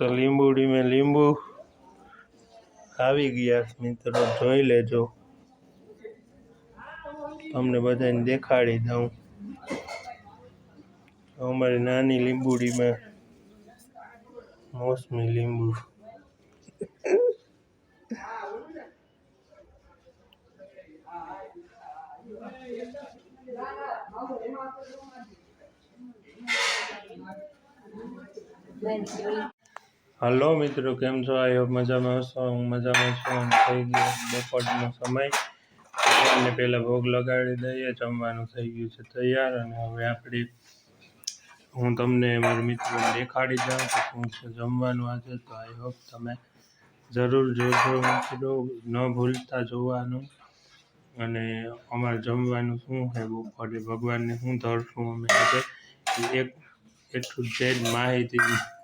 તો લીંબુડીમાં લીંબુ આવી ગયા મિત્રો, જોઈ લેજો. તમને બધાને દેખાડી દઉં. અમારી નાની લીંબુડીમાં મોસમી લીંબુ. હલો મિત્રો, કેમ છો? આઈ હોપ મજામાં હશો. હું મજામાં છું થઈ ગયો બપોરનો સમય. ભગવાનને પહેલાં ભોગ લગાડી દઈએ, જમવાનું થઈ ગયું છે તૈયાર. અને હવે આપણે, હું તમને મારા મિત્રોને દેખાડી દઉં કે શું છે જમવાનું આજે. તો આઈ હોપ તમે જરૂર જોજો મિત્રો. ન ભૂલતા જોવાનું. અને અમારે જમવાનું શું છે બપોરે? ભગવાનને શું ધરશું અમે આજે? એક એટલું જે માહિતી.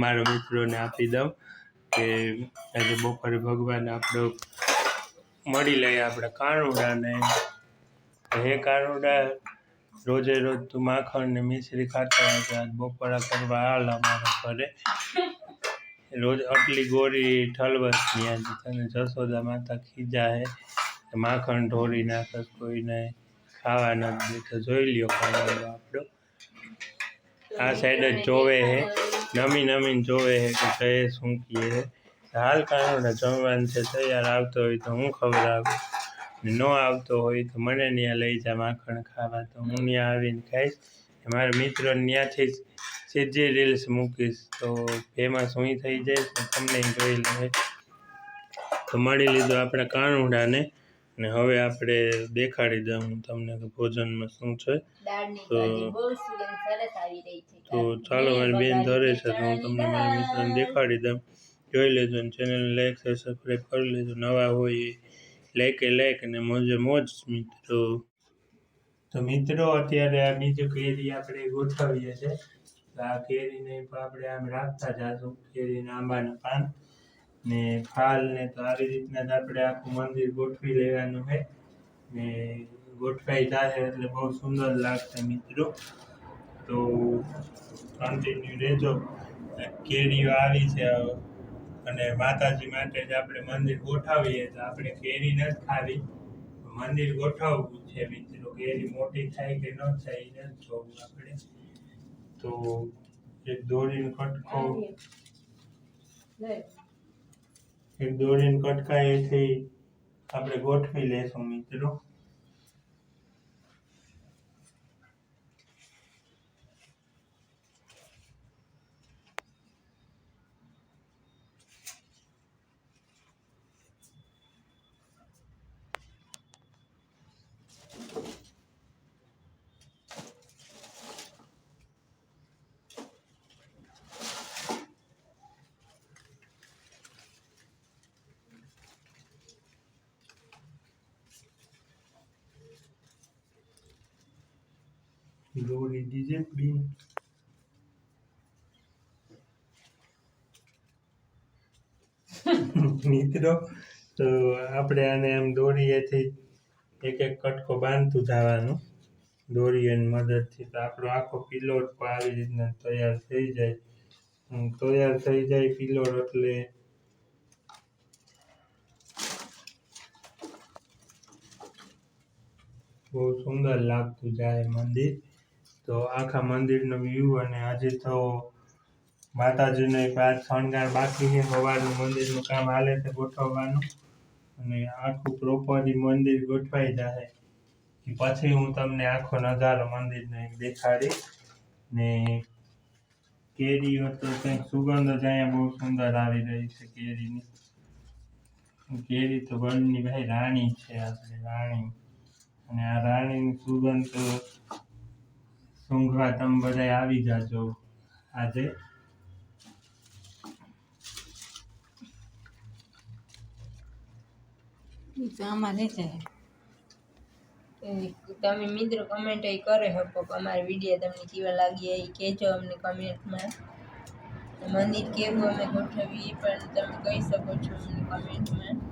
મારા મિત્રોને આપી દઉં કે આજે બપોરે ભગવાન આપણો મળી લઈએ આપણે કાનુડાને. હે કાનુડા, રોજે રોજ તું માખણ ને મિશ્રી ખાતા હોય આજ બપોરા કરવા હાલ અમારા ઘરે. રોજ આટલી ગોરી ઠલવસ ત્યાંથી તને જશોદા માતા ખીજા હે. માખણ ઢોરી નાખસ કોઈને ખાવા નથી દેતો જોઈ લ્યો આપણો. આ સાઈડ જ જોવે હે. નમી નમીને જોવે હે કે કહે શું કીએ હાલ કાનુડા જમવાનું છે, તૈયાર આવતો હોય તો હું ખબર ને ન આવતો હોય તો મને ત્યાં લઈ જા માખણ ખાવા. તો હું ત્યાં આવીને ખાઈશ. મારા મિત્રો ત્યાંથી જ સીધી રીલ્સ મૂકીશ. તો ફેમસ હું થઈ જઈશ તમને જોઈ લે તો મળી લીધું આપણે કાનુડાને. ને હવે આપણે દેખાડી દઉં તમને કે ભોજનમાં શું છે. તો- તો ચાલો મારી બેન ધરે છે તો હું તમને મારા મિત્રોને દેખાડી દઉં. જોઈ લેજો ને ચેનલ લાઈક સબસ્ક્રાઈબ કરી લેજો. નવા હોય એ લાઈકે લાઈક અને મોજે મોજ મિત્રો. તો મિત્રો અત્યારે આ બીજું કેરી આપણે ગોઠવીએ છે આ કેરીને પણ આપણે આમ રાખતા જાશું. કેરીના આંબાના પાન. ને ફાલ ને તો આવી રીતના જ આપણે આખું મંદિર ગોઠવી લેવાનું છે. ને ગોઠવાઈ જાય એટલે બહુ સુંદર લાગશે મિત્રો. તો કન્ટિન્યુ રહેજો. કેરીઓ આવી છે અને માતાજી માટે જ આપણે મંદિર ગોઠવીએ તો આપણે કેરી નથી ખાવી. મંદિર ગોઠવવું છે મિત્રો. કેરી મોટી થાય કે ન થાય એ નથી જોવું આપણે. તો એક દોરીનો કટકો એક દોરીને કટકા એથી આપણે ગોઠવી લેશું મિત્રો. દોરી દીજે bin મિત્રો, તો આપણે આને એમ દોરીએથી એક એક કટકો બાંધતું જવાનું. દોરીની મદદથી તો આપણો આખો પિલોટ પણ આવી રીતના તૈયાર થઈ જાય. તૈયાર થઈ જાય પિલોટ એટલે બહુ સુંદર લાગતું જાય મંદિર. તો આખા મંદિરનો વ્યૂ અને હજી તો માતાજીને એક શણગાર બાકી છે. સવારનું મંદિરનું કામ હાલે છે ગોઠવવાનું. અને આખું પ્રોપરલી મંદિર ગોઠવાઈ એ પછી હું તમને આખો નજારો મંદિરનો એક દેખાડીશ. ને કેરીઓ તો કંઈક સુગંધ જ અહીંયા બહુ સુંદર આવી રહી છે કેરીની. કેરી તો વનની ભાઈ રાણી છે આપણે રાણી. અને આ રાણીની સુગંધ સૂંઘવા તમે બધા આવી જાજો. આજે તમે મિત્રો કમેન્ટ એ કરે શકો કે અમારા વીડિયો તમને કેવા લાગ્યા એ કહેજો અમને કમેન્ટમાં મંદિર કેવું અમે ગોઠવીએ પણ તમે કહી શકો છો અમને કમેન્ટમાં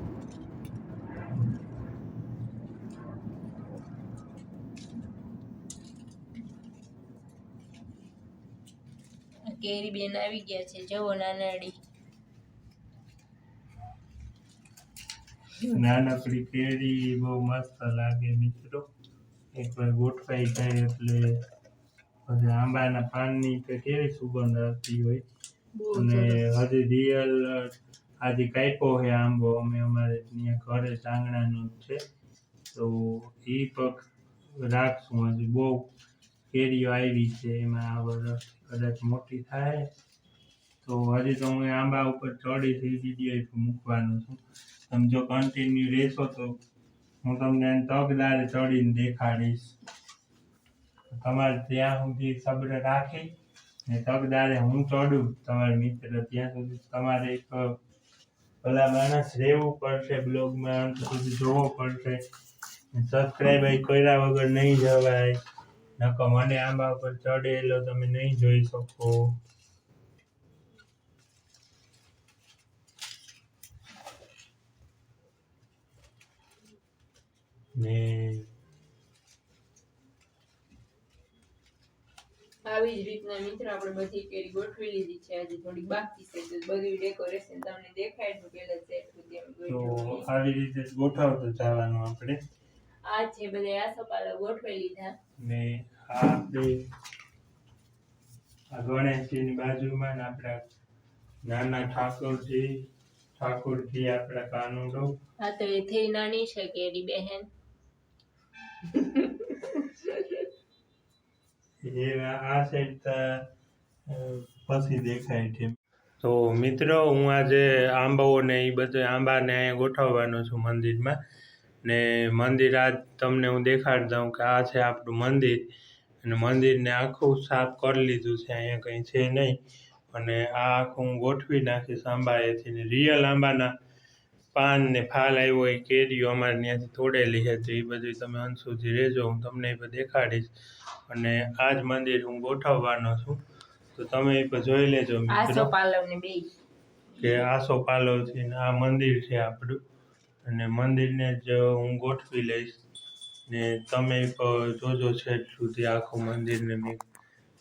કેરી બેન આવી ગયા છે. જવો નાનાડી નાનકડી કેરી બહુ મસ્ત લાગે મિત્રો. એકવાર ગોઠવાઈ જાય એટલે પછી આંબાના પાનની કે કેવી સુગંધ આવતી હોય. અને હજી રિયલ આજે કાપ્યો છે આંબો. અમે અમારે ત્યાં ઘરે ચાંગણાનું જ છે. તો એ પગ રાખશું હજી બહુ કેરીઓ આવી છે, એમાં આ વરસ કદાચ મોટી થાય, તો હજી તો હું આંબા ઉપર ચડી થઈ વીડિયો મૂકવાનો છું. તમે જો કન્ટિન્યુ રહેશો તો હું તમને તકદારે ચડીને દેખાડીશ. તમારે ત્યાં સુધી સબ્ર રાખી ને તકદારે હું ચડું. તમારા મિત્ર ત્યાં સુધી તમારે એક ભલા માણસ રહેવું પડશે, બ્લોગમાં અંત સુધી જોવો પડશે. સબસ્ક્રાઈબ કર્યા વગર નહીં જવાય. મને આંબા ઉપર ચડેલો તમે નહીં જોઈ શકો. ને આવી જ રીતના મિત્રો આપણે બધી કેરી ગોઠવી લીધી છે. આજે થોડી બાકી છે તો બધું ડેકોરેશન તમને દેખાય તો પહેલા સેટ સુધી તો આવી રીતે ગોઠવતું જવાનું આપણે. આ છે બધા આસોપાલવ ગોઠવી લીધા. ને આપણે આ ગણેશજીની બાજુમાં આપણા નાના ઠાકોરજી ઠાકોરજી આપણા કાનુડો. હા તો એ થઈ નાની છે કેરી બહેન. એ આ સાઈડ પછી દેખાય છે. તો મિત્રો હું આજે આંબાઓ ને એ બધું આંબાને અહીંયા ગોઠવવાનો છું મંદિરમાં. ને મંદિર આજ તમને હું દેખાડી દઉં કે આ છે આપણું મંદિર. અને મંદિરને આખું સાફ કરી લીધું છે અહીંયા કંઈ છે નહીં. અને આ આખું હું ગોઠવી નાખીશ આંબાએથી ને રિયલ આંબાના પાન ને ફાલ આવ્યો એ કેરીઓ અમારે ત્યાંથી તોડેલી હતી. તો એ બધી તમે અંત સુધી રહેજો હું તમને એ દેખાડીશ. અને આ જ મંદિર હું ગોઠવવાનો છું. તો તમે એ પણ જોઈ લેજો મિત્રો. કે આસો પાલવ છે ને આ મંદિર છે આપણું. અને મંદિરને જ હું ગોઠવી લઈશ. ને તમે જોજો છેક સુધી આખું મંદિરને મેં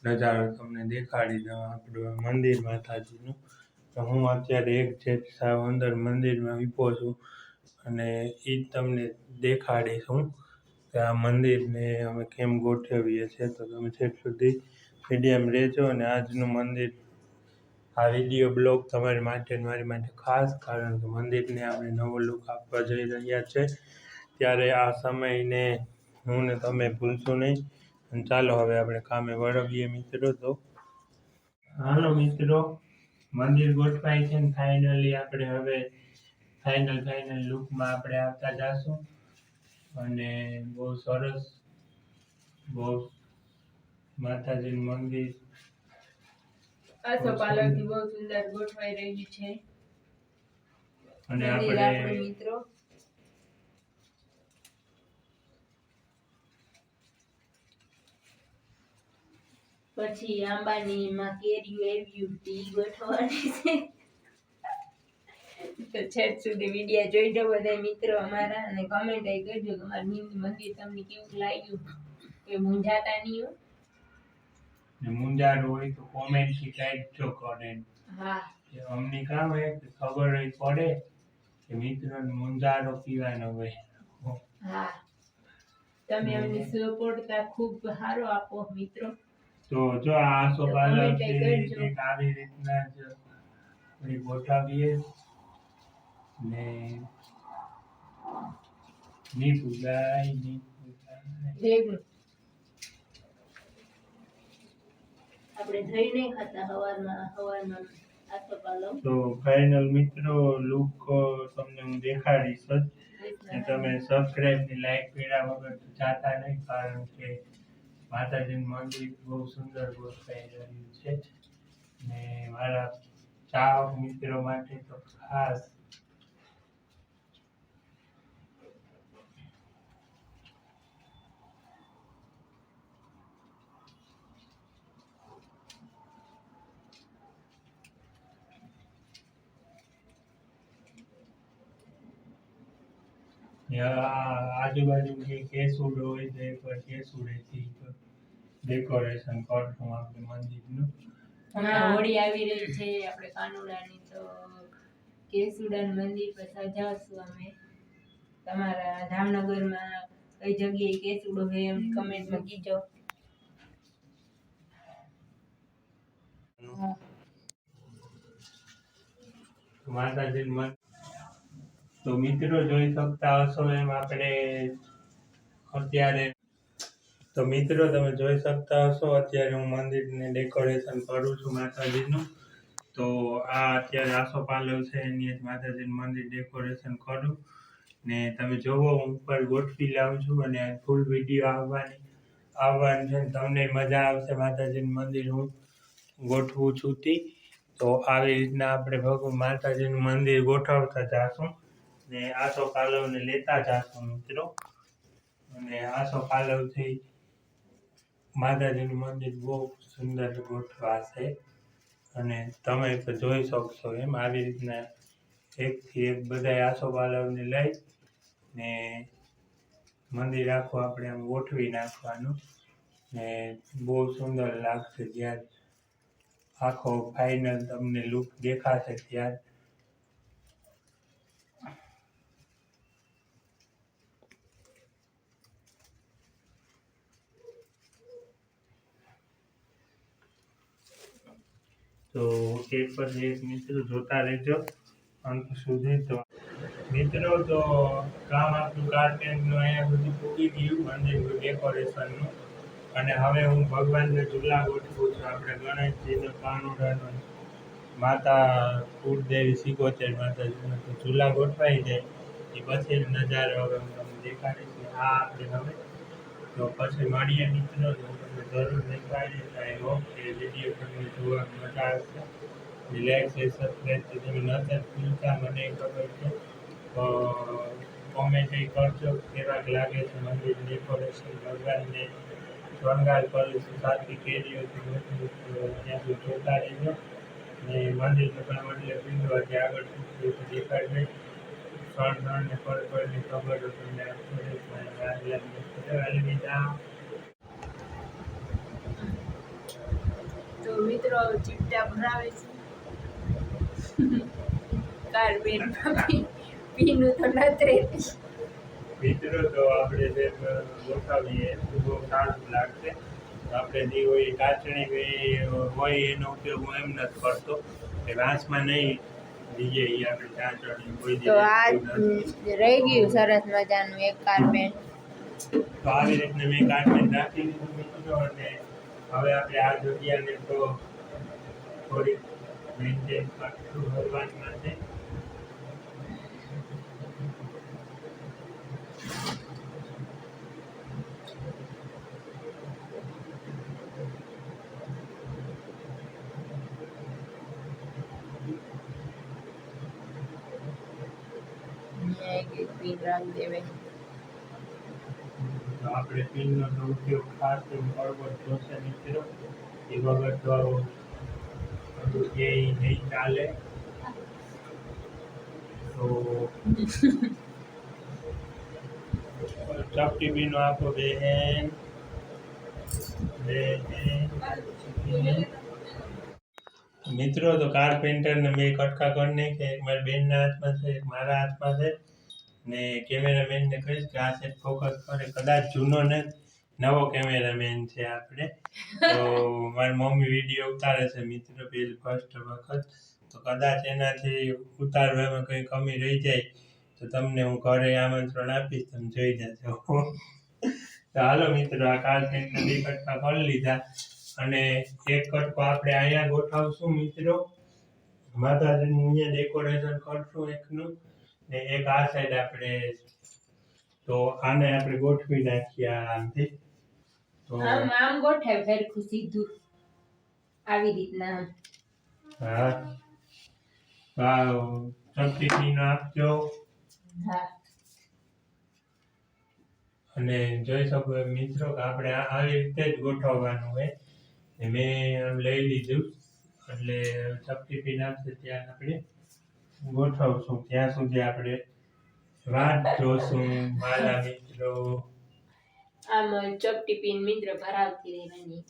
નજારો તમને દેખાડી દઉં આપણું મંદિર માતાજીનું. તો હું અત્યારે એક છે સાવ અંદર મંદિરમાં ઊભો છું અને એ જ તમને દેખાડીશ હું કે આ મંદિરને અમે કેમ ગોઠવીએ છીએ. તો તમે છેક સુધી મીડિયમ રહેજો અને આજનું મંદિર, આ વીડિયો બ્લોગ તમારી માટે મારી માટે ખાસ, કારણ કે મંદિરને આપણે નવો લુક આપવા જઈ રહ્યા છે. ત્યારે આ સમયને હું ને તમે ભૂલશું નહીં. અને ચાલો હવે આપણે કામે વળવીએ મિત્રો તો. હાલો મિત્રો મંદિર ગોઠવાય છે ને ફાઇનલી આપણે હવે ફાઇનલ ફાઇનલ લુકમાં આપણે આવતા જઈશું અને બહુ સરસ બહુ માતાજીનું મંદિર. આસોપાલવ બહુ સુંદર ગોઠવાઈ રહ્યું છે. અને આપણે મિત્રો. પછી આંબાની માં કેરીઓ આવ્યું તી ગોઠવાની છે. તો છેક સુધી વીડિયો જોઈ લો બધા મિત્રો અમારા અને કોમેન્ટ એ કરજો કે અમારું હિન્દુ મંદિર તમને કેવું લાગ્યું? કે મૂંઝાતા નહીં હો? ને મુંજારું હોય તો કોમેન્ટથી કાઢજો કરે. હા. અમને કામ હોય કે ખબર હોય પડે કે મિત્રો મુંજારો પીવાનો હોય. હા. તમે અમને સપોર્ટ ખૂબ સારો આપો મિત્રો. તો જો આ તો છે. આવી રીતના જ આપણે ગોઠવીએ. ને ની પૂજાયની આપણે નહીં ખાતા તો ફાઇનલ મિત્રો લુક તમને હું દેખાડીશ જ. તમે સબસ્ક્રાઇબની લાઈક પીડા વગર જાતા નહીં કારણ કે માતાજીનું મંદિર બહુ સુંદર ગોઠવાઈ રહ્યું છે. ને મારા ચાહક મિત્રો માટે તો ખાસ ને આ આજુબાજુ જે કેસુડ હોય તો એકવાર કેસુડેથી ડેકોરેશન કરશું આપણે મંદિરનું હમણાં હોળી આવી રહી છે આપણે કાનુડાની તો કેસુડાન મંદિર પર સજાવશું અમે. તમારા જામનગરમાં કઈ જગ્યાએ કેસુડો હોય એમ કમેન્ટમાં કીજો. માતાજી મન તો મિત્રો જોઈ શકતા હશો એમ આપણે અત્યારે તો મિત્રો, તમે જોઈ શકતા હશો, અત્યારે હું મંદિરને ડેકોરેશન કરું છું માતાજીનું. તો આ અત્યારે આસો પાલવ છે, એની માતાજીનું મંદિર ડેકોરેશન કરું. ને તમે જોવો, હું ઉપર ગોઠવી લાવું છું અને ફૂલ વીડિયો આવવાની આવવાની છે તમને મજા આવશે માતાજીનું મંદિર હું ગોઠવું છું તી. તો આવી રીતના આપણે ભગવાન માતાજીનું મંદિર ગોઠવતા જાશું ને આસો પાલવને લેતા જાશું મિત્રો. અને આસો પાલવથી માતાજીનું મંદિર બહુ સુંદર ગોઠવા છે. અને તમે તો જોઈ શકશો એમ આવી રીતના એકથી એક બધા આસોપાલવને લઈ ને મંદિર આખું આપણે આમ ગોઠવી નાખવાનું. ને બહુ સુંદર લાગશે જ્યારે આખો ફાઇનલ તમને લુક દેખાશે ત્યારે તો એક પછી એક મિત્રો જોતા રહેજો. અંત સુધી તો મિત્રો તો કામ આપણું કાર્પેન્ટનું અહીંયા બધું પૂરી ગયું મંદિરનું ડેકોરેશનનું અને હવે હું ભગવાનને ઝૂલા ગોઠવું છું. આપણે ગણેશજીને કાનુડાનો માતા કુળદેવી સિકોતેર માતાજીને તો ઝૂલા ગોઠવાઈ જાય. એ પછી નજારો હવે હું તમને દેખાડીશ. આ આપણે હવે તો પછી માળીએ મિત્રો હું તમને જરૂર દેખાડી આઈ હોપ કે વીડિયો તમને જોવા મજા આવશે. રિલેક્સ એ સબસ્ક્રાઈબથી તમે નજર ખુલતા મને ખબર છે. તો કોમેન્ટ એ કરજો, કેવાક લાગે છે મંદિર ડેકોરેશન ભગવાનને શણગાર કરીશું સાથી કેરીઓથી બધું તો ત્યાંથી જોતા રહેજો. ને મંદિરને પણ એટલે બિંદવાથી આગળ સુધી દેખાડશે ત્રણ ત્રણ ને પર પરની ખબર તમને તો મિત્રો ચીપટા ભરાવે છે. કાર્પેટમાં પીનું તો નથી મિત્રો તો આપણે જે ગોઠવીએ તો સારું લાગશે. આપણે જે હોય કાચણી હોય એનો ઉપયોગ હું એમ નથી કરતો. કે વાંસમાં નહીં બીજે આપણે કાચણી કોઈ રહી ગયું સરસ મજાનું એક કાર્પેટ તો આવી રીતના મેં કાચણી નાખી દીધું મિત્રો અને હવે આપણે આ જગ્યાને તો થોડીક મેન્ટેન કરશું ભગવાન માટે પીન રાખી દેવાય તો આપણે પિનનો ઉપયોગ ખાસ કરીને જ જોશે મિત્રો એ વગર તો બધું કે નહીં ચાલે. તો ચપટી બીનો આપો બે બેન મિત્રો, તો કાર્પેન્ટરને મેં કટકા કરી નાખ્યા. એક મારી બેનના હાથમાં છે, એક મારા હાથમાં છે. ને કેમેરામેનને કહીશ કે આ સેટ ફોકસ કરે. કદાચ જૂનો ને નવો કેમેરામેન છે આપણે. તો મારી મમ્મી વીડિયો ઉતારે છે મિત્રો પેલી ફર્સ્ટ વખત. તો કદાચ એનાથી ઉતારવામાં કંઈ કમી રહી જાય તો તમને હું ઘરે આમંત્રણ આપીશ તમે જોઈ જજો. તો હાલો મિત્રો આ કાર્પેન્ટને બે કટકા કરી લીધા. અને એક કટકો આપણે અહીંયા ગોઠવશું મિત્રો. માતાજીનું અહીંયા ડેકોરેશન કરશું એકનું. ને એક આ સાઈડ આપણે તો આને આપણે ગોઠવી નાખીએ આરામથી તો આમ આમ ગોઠવ સરખું સીધું. આવી રીતના હા. આ ચપટી આપજો હા. અને જોઈ શકો મિત્રો કે આપણે આવી રીતે જ ગોઠવવાનું હોય. મેં આમ લઈ લીધું. એટલે ચપટી પીન આપશે ત્યાં આપણે. ગોઠવશું. ત્યાં સુધી આપણે વાત જોશું. મારા મિત્રો. આમ ચપટી પીન મિત્ર ભરાવતી રહેવાની.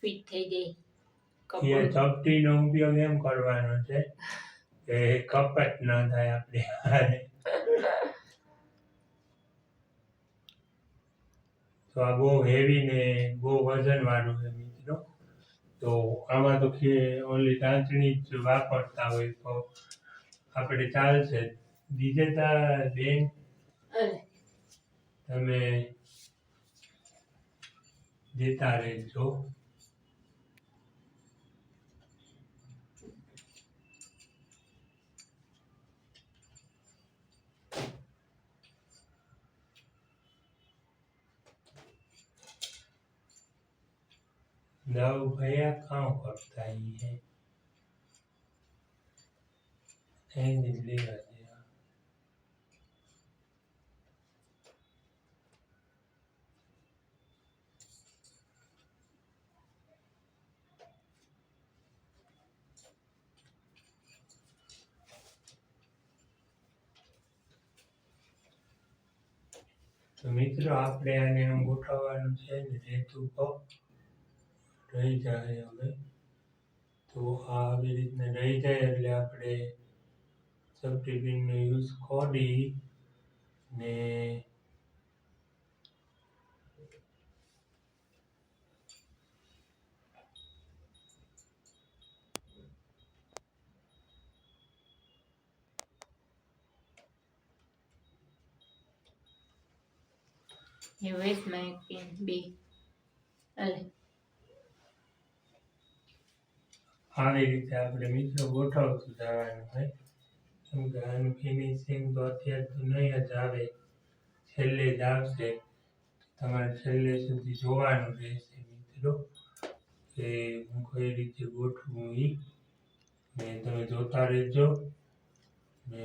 ફિટ થઈ જાય એ ચપટીનો ઉપયોગ એમ કરવાનો છે કે કપટ ન થાય આપણે હારે. તો આ બહુ હેવી ને બહુ વજન વાળું છે મિત્રો. તો આમાં તો ઓનલી ટાંચણી જ વાપરતા હોય તો આપણે ચાલશે વિજેતા બેન અરે તમે દેતા રહેજો नव भैया काम करता ही है Ainda liga. તો મિત્રો, આપણે આને આમ ગોઠવવાનું છે ને, રેતુ પગ રહી જાય હવે તો આ આવી રીતના રહી જાય એટલે આપણે સબટીપિનનો યુઝ કરી ને એ waste my પેન B. અલે આવી રીતે આપણે મિત્રો ગોઠવતું જવાનું હોય કે ફિનિશિંગ તો અત્યારે તો નહીં જ આવે. છેલ્લે જ આવશે. તમારે છેલ્લે સુધી જોવાનું રહેશે મિત્રો. કે હું કઈ રીતે ગોઠવું એ ને તમે જોતા રહેજો. ને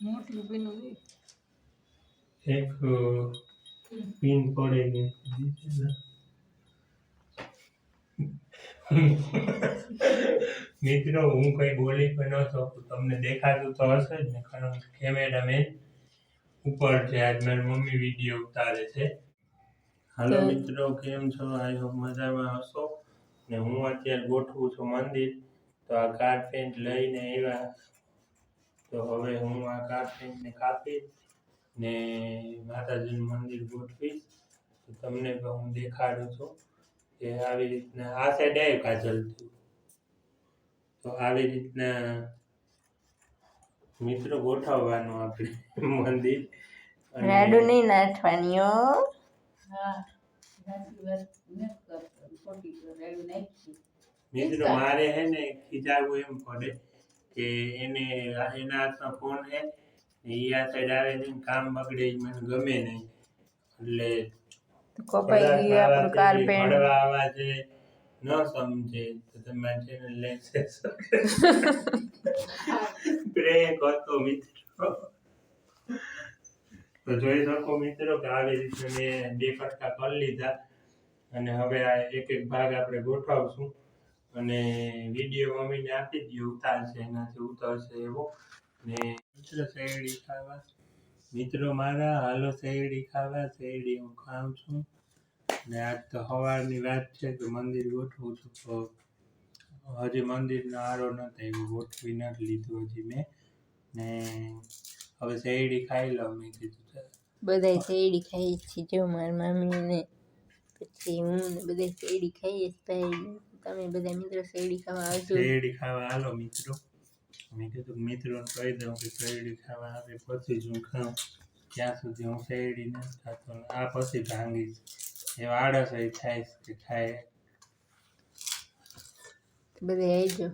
મોટલું પેનું એક પિન પડેલી મિત્રો હું કઈ બોલી પણ ન શકું. તમને દેખાતું તો હશે જ ને કારણ કે કેમેરામેન ઉપર છે. આજ મારી મમ્મી વીડિયો ઉતારે છે. હાલો મિત્રો કેમ છો? આઈ હોપ મજામાં હશો. ને હું અત્યારે ગોઠવું છું મંદિર. તો આ કાર્પેન્ટ લઈને આવ્યા. તો હવે હું આ કાર્પેન્ટને કાપી ને માતાજીનું મંદિર ગોઠવીશ. તો તમને હું દેખાડું છું કે આવી રીતના આ સાઈડ આવ્યું કાજલથી તો આવી રીતના મિત્રો ગોઠવવાનું આપણે મંદિર. રાડુ નહીં નાખવાની હો. મિત્રો મારે હે ને ખીજાવું એમ પડે કે એને એના હાથમાં ફોન હે એ આ સાઈડ આવે છે ને કામ બગડે મને ગમે નહીં. એટલે કપાઈ ગયું આપણું કાર્પેટ ન સમજે તો તમે ચેનલ લેશે પ્રેન્ક હતો મિત્રો તો જોઈ શકો મિત્રો કે આવી રીતે મેં બે કટકા કરી લીધા. અને હવે આ એક એક ભાગ આપણે ગોઠવશું. અને વીડિયો મમ્મીને આપી દઈએ, ઉતારશે, એનાથી ઉતરશે એવો. ને મિત્રો શેરડી ખાવા. મિત્રો મારા, હાલો શેરડી ખાવા, શેરડી હું ખાઉં છું. ને આજ તો સવારની વાત છે કે મંદિર ગોઠવું છું. તો હજી મંદિરનો આરો નથી એવું ગોઠવી નથી લીધું હજી મેં. ને હવે શેરડી ખાઈ લઉં મેં કીધું. બધાય શેરડી ખાઈ છીએ જો મારી મમ્મી ને પછી હું ને બધા શેરડી ખાઈએ છીએ તમે બધા મિત્રો શેરડી ખાવા આવજો. શેરડી ખાવા હાલો મિત્રો. મેં કીધું મિત્રોને કહી દઉં કે શેરડી ખાવા આવે પછી જ હું ખાઉં. ત્યાં સુધી હું શેરડી નથી ખાતો આ પછી ભાંગીશ. એ આળસ એ થાય બધે આવી ગયો.